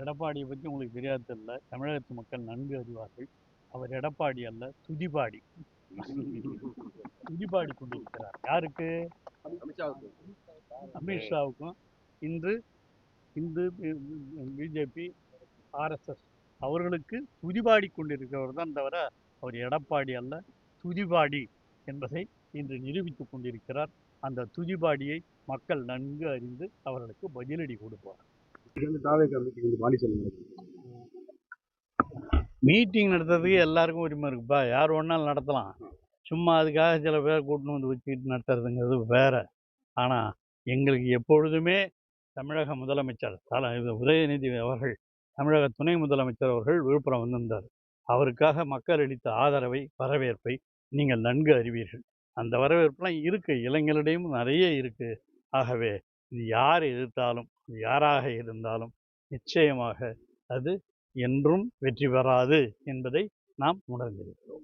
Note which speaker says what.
Speaker 1: எடப்பாடியை பற்றி உங்களுக்கு தெரியாது தமிழகத்து மக்கள் நன்கு அறிவார்கள். அவர் எடப்பாடி அல்ல துதிபாடி. துதிபாடி கொண்டிருக்கிறார். யாருக்கு? அமித்ஷாவுக்கும். இன்று இந்து பிஜேபி ஆர்எஸ்எஸ் அவர்களுக்கு துதிபாடி கொண்டிருக்கிறவர் தான் தவிர அவர் எடப்பாடி அல்ல துதிபாடி என்பதை இன்று நிரூபித்துக் கொண்டிருக்கிறார். அந்த துதிபாடியை மக்கள் நன்கு அறிந்து அவர்களுக்கு பதிலடி கொடுப்பார். மீட்டிங் நடத்துறதுக்கு எல்லாருக்கும் உரிமை இருக்குப்பா. யார் ஒன்றாலும் நடத்தலாம். சும்மா அதுக்காக சில பேர் கூட்டின்னு வந்து வச்சுக்கிட்டு நடத்துறதுங்கிறது வேற. ஆனால் எங்களுக்கு எப்பொழுதுமே தமிழக முதலமைச்சர் தல இது உதயநிதி அவர்கள் தமிழக துணை முதலமைச்சர் அவர்கள் விழுப்புரம் வந்திருந்தார். அவருக்காக மக்கள் அளித்த ஆதரவை வரவேற்பை நீங்கள் நன்கு அறிவீர்கள். அந்த வரவேற்பெலாம் இருக்குது இளைஞர்களிடையும் நிறைய இருக்குது ஆகவே இது யார் எதிர்த்தாலும் யாராக இருந்தாலும் நிச்சயமாக அது என்றும் வெற்றி பெறாது என்பதை நாம் உணர்ந்திருக்கிறோம்.